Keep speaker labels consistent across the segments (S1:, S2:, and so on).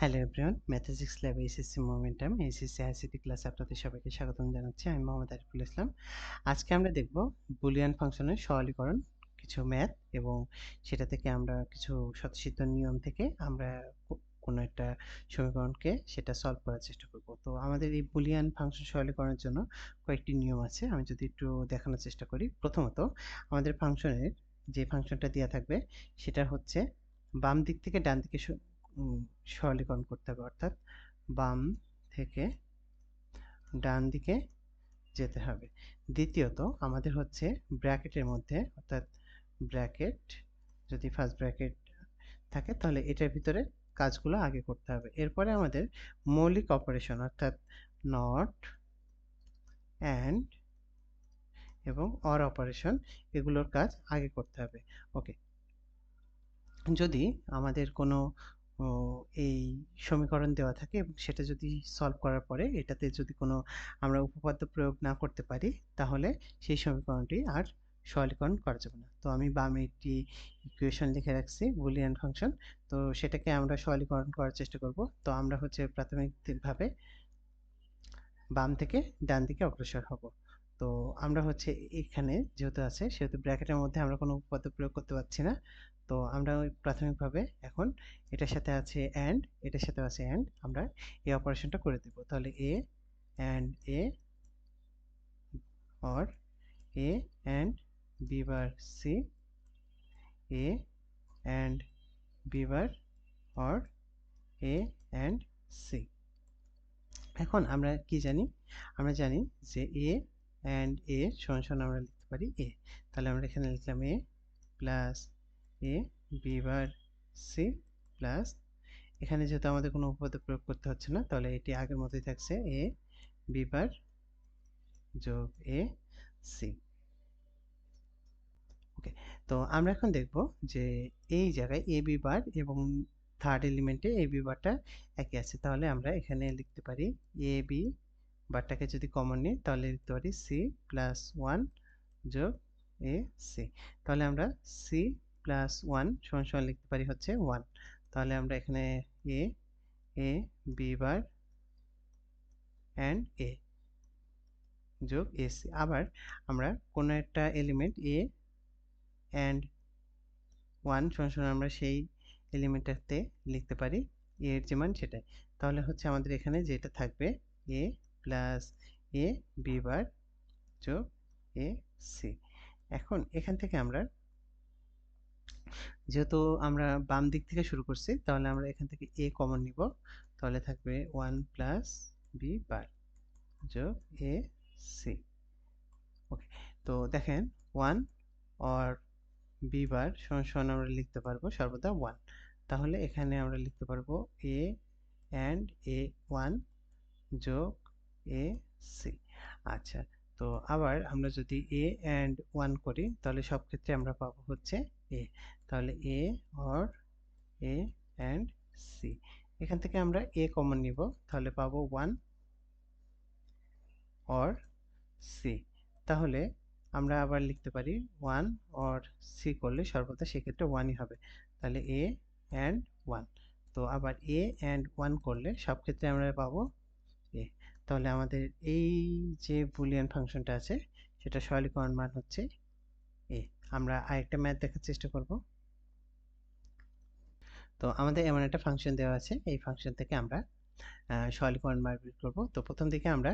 S1: Hello everyone mathematics lab SSC momentum SSC ICT ক্লাসে আপনাদের সবাইকে স্বাগতম জানাচ্ছি। আমি মোহাম্মদ আরিফুল ইসলাম। আজকে আমরা দেখব বুলিয়ান ফাংশনের সরলীকরণ, কিছু ম্যাথ এবং সেটা থেকে আমরা কিছু স্বতঃসিদ্ধ নিয়ম থেকে আমরা কোনো একটা সমীকরণকে সেটা সলভ করার চেষ্টা করব। তো আমাদের এই বুলিয়ান ফাংশন সরলীকরণের জন্য কয়েকটি নিয়ম আছে, আমি যদি একটু দেখানোর চেষ্টা করি। প্রথমত, আমাদের ফাংশনের যে ফাংশনটা দেওয়া থাকবে, সেটা হচ্ছে বাম দিক থেকে ডান দিকে সরলীকরণ করতে হবে, অর্থাৎ বাম থেকে ডান দিকে যেতে হবে। দ্বিতীয়ত, আমাদের হচ্ছে ব্র্যাকেটের মধ্যে, অর্থাৎ ব্র্যাকেট, যদি ফার্স্ট ব্র্যাকেট থাকে, তাহলে এটার ভিতরে কাজগুলো আগে করতে হবে। এরপরে আমাদের মৌলিক অপারেশন অর্থাৎ নট অ্যান্ড এবং অর অপারেশন এগুলোর কাজ আগে করতে হবে। ওকে যদি আমাদের কোনো এই সমীকরণ দেওয়া থাকে এবং সেটা যদি সলভ করার পরে এটাতে যদি কোনো আমরা উপপাদ্য প্রয়োগ না করতে পারি, তাহলে সেই সমীকরণটি আর সরলীকরণ করা যাবে না। তো আমি বামে একটি ইকুয়েশন লিখে রাখছি বুলিয়ান ফাংশন তো সেটাকে আমরা সরলীকরণ করার চেষ্টা করব। তো আমরা হচ্ছে প্রাথমিকভাবে বাম থেকে ডান দিকে অগ্রসর হব। তো আমরা হচ্ছে এখানে যেহেতু আছে, সেহেতু ব্র্যাকেটের মধ্যে আমরা কোনো উপপাদ্য প্রয়োগ করতে পারছি না। তো আমরা প্রাথমিকভাবে এখন এটার সাথে আছে অ্যান্ড এটার সাথে আছে অ্যান্ড আমরা এই অপারেশনটা করে দেব। তাহলে A and A or A and B bar C A and B bar or A and C এখন আমরা কি জানি? আমরা জানি যে এ অ্যান্ড এ সমান আমরা লিখতে পারি এ তাহলে আমরা এখানে লিখলাম A plus A B bar C plus এখানে যেহেতু আমাদের কোনো উপপাদ্য প্রয়োগ করতে হচ্ছে না, তাহলে এটি আগের মতোই থাকছে। এ বি বার যোগ এ সি ওকে তো আমরা এখন দেখব যে এই জায়গায় এ বি বার এবং থার্ড এলিমেন্টে এ বি বারটা একই আছে। তাহলে আমরা এখানে লিখতে পারি এ বি বারটাকে যদি কমন নিই, তাহলে লিখতে পারি সি প্লাস ওয়ান যোগ এ সি তাহলে আমরা সি প্লাস ওয়ান সমান সমান লিখতে পারি হচ্ছে ওয়ান তাহলে আমরা এখানে এ এ বি বার অ্যান্ড এ যোগ এসি আবার আমরা কোনো একটা এলিমেন্ট এ অ্যান্ড ওয়ান সমান আমরা সেই এলিমেন্টটাতে লিখতে পারি এর যে মান সেটাই। তাহলে হচ্ছে আমাদের এখানে যেটা থাকবে এ প্লাস এ বি বার যোগ এ সি এখন এখান থেকে আমরা যেহেতু আমরা বাম দিক থেকে শুরু করছি, তাহলে আমরা এখান থেকে এ কমন নিব। তাহলে থাকবে ওয়ান প্লাস বি বার যোগ এ সি ওকে তো দেখেন ওয়ান অর বি বার সমান আমরা লিখতে পারব সর্বদা ওয়ান তাহলে এখানে আমরা লিখতে পারব এ অ্যান্ড এ ওয়ান যোগ এ সি আচ্ছা তো আবার আমরা যদি এ অ্যান্ড ওয়ান করি, তাহলে সব ক্ষেত্রে আমরা পাবো হচ্ছে এ তাহলে A or A and C এখান থেকে আমরা এ কমন নিব, তাহলে পাবো ওয়ান অর সি তাহলে আমরা আবার লিখতে পারি ওয়ান অর সি করলে সর্বদা সেক্ষেত্রে ওয়ানই হবে। তাহলে এ অ্যান্ড ওয়ান তো আবার এ অ্যান্ড ওয়ান করলে সব ক্ষেত্রে আমরা পাবো এ তাহলে আমাদের এই যে বুলিয়ান ফাংশনটা আছে, সেটা সরলীকরণ মান হচ্ছে এ আমরা আরেকটা ম্যাথ দেখার চেষ্টা করব। তো আমাদের এমন একটা ফাংশন দেওয়া আছে। এই ফাংশন থেকে আমরা সরলীকরণ বের করব। তো প্রথম দিকে আমরা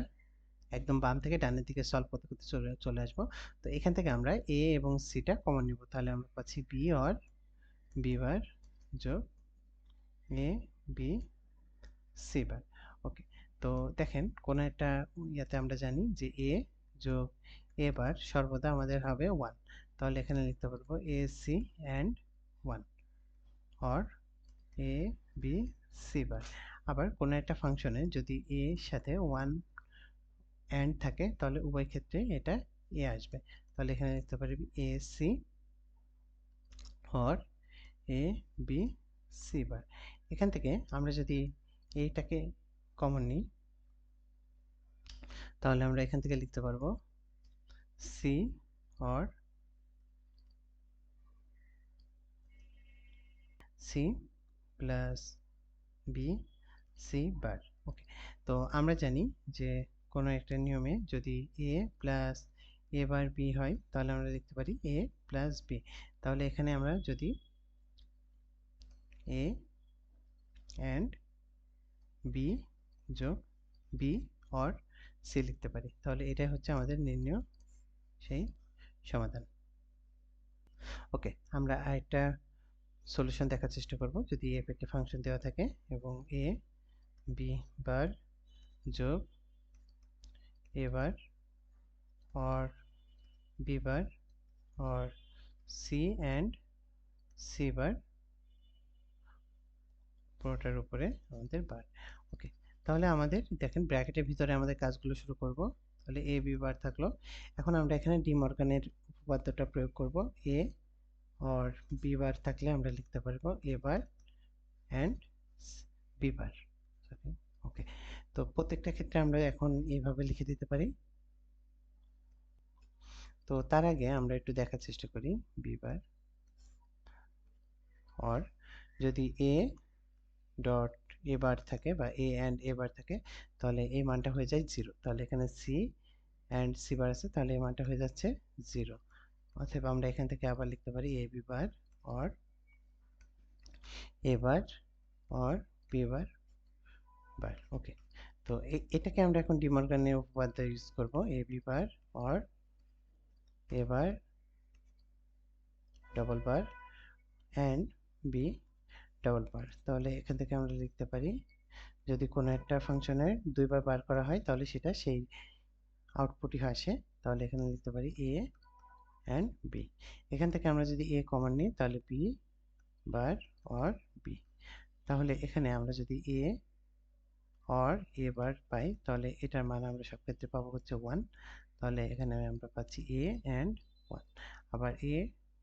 S1: একদম বাম থেকে ডানের দিকে সলভ করতে করতে চলে চলে আসব। তো এখান থেকে আমরা এ এবং সিটা কমন নিব। তাহলে আমরা পাচ্ছি বি অর বি বার যোগ এ বি সি বার ওকে তো দেখেন কোন একটা ইয়াতে আমরা জানি যে এ যোগ এ বার সর্বদা আমাদের হবে ওয়ান তাহলে এখানে লিখতে পারব A C and one or A B C bar. আবার কোনো একটা ফাংশনে যদি এ সাথে ওয়ান অ্যান্ড থাকে, তাহলে উভয় ক্ষেত্রে এটা এ আসবে। তাহলে এখানে লিখতে পারি A C or A B C bar. এখান থেকে আমরা যদি এইটাকে কমন নিই, তাহলে আমরা এখান থেকে লিখতে পারব C or C plus B, C, bar. Okay, তো আমরা জানি যে কোনো একটা নিয়মে যদি এ প্লাস এ বার বি হয়, তাহলে আমরা লিখতে পারি এ প্লাস বি। তাহলে এখানে আমরা যদি এ অ্যান্ড বি যোগ বি অর সি লিখতে পারি। তাহলে এটাই হচ্ছে আমাদের নির্ণয়, সেই সমাধান। ওকে, আমরা আরেকটা সলিউশন দেখার চেষ্টা করব। যদি এফ একটা ফাংশন দেওয়া থাকে এবং এ বি বার যোগ A bar or B bar or C and C bar পুরোটার উপরে আমাদের বার ওকে তাহলে আমাদের দেখেন ব্র্যাকেটের ভিতরে আমাদের কাজগুলো শুরু করব। তাহলে এ বি বার থাকল। এখন আমরা এখানে ডি মর্গানের উপপাদ্যটা প্রয়োগ করব। এ অর বি বার থাকলে আমরা লিখতে পারব এ বার অ্যান্ড বি বার ওকে তো প্রত্যেকটা ক্ষেত্রে আমরা এখন এইভাবে লিখে দিতে পারি। তো তার আগে আমরা একটু দেখার চেষ্টা করি বি বার অর যদি এ ডট এ বার থাকে বা এ অ্যান্ড এ বার থাকে, তাহলে এই মানটা হয়ে যায় জিরো তাহলে এখানে সি অ্যান্ড সি বার আছে, তাহলে এই মানটা হয়ে যাচ্ছে জিরো অথবা আমরা এখান থেকে আবার লিখতে পারি A B bar or A bar or B bar bar okay তো এটাকে আমরা এখন ডিমর্গানের উপপাদ্য ইউজ করব A B bar or A bar double bar and B double bar তাহলে এখান থেকে আমরা লিখতে পারি, যদি কোনো একটা ফাংশনের দুইবার বার করা হয়, তাহলে সেটা সেই আউটপুটই আসে। তাহলে এখানে লিখতে পারি এ অ্যান্ড বি এখান থেকে আমরা যদি এ কমন নিই, তাহলে বি বার অর বি তাহলে এখানে আমরা যদি এ অর এ বার পাই, তাহলে এটার মান আমরা সব ক্ষেত্রে পাবো হচ্ছে ওয়ান তাহলে এখানে আমরা পাচ্ছি এ অ্যান্ড ওয়ান আবার এ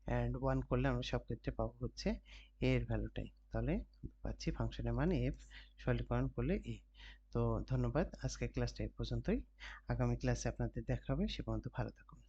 S1: অ্যান্ড ওয়ান করলে আমরা সব ক্ষেত্রে পাবো হচ্ছে এ এর ভ্যালুটাই তাহলে পাচ্ছি ফাংশনের মান এফ সরলীকরণ করলে এ তো ধন্যবাদ, আজকের ক্লাসটা এই পর্যন্তই। আগামী ক্লাসে আপনাদের দেখা হবে সে পর্যন্ত ভালো থাকুন।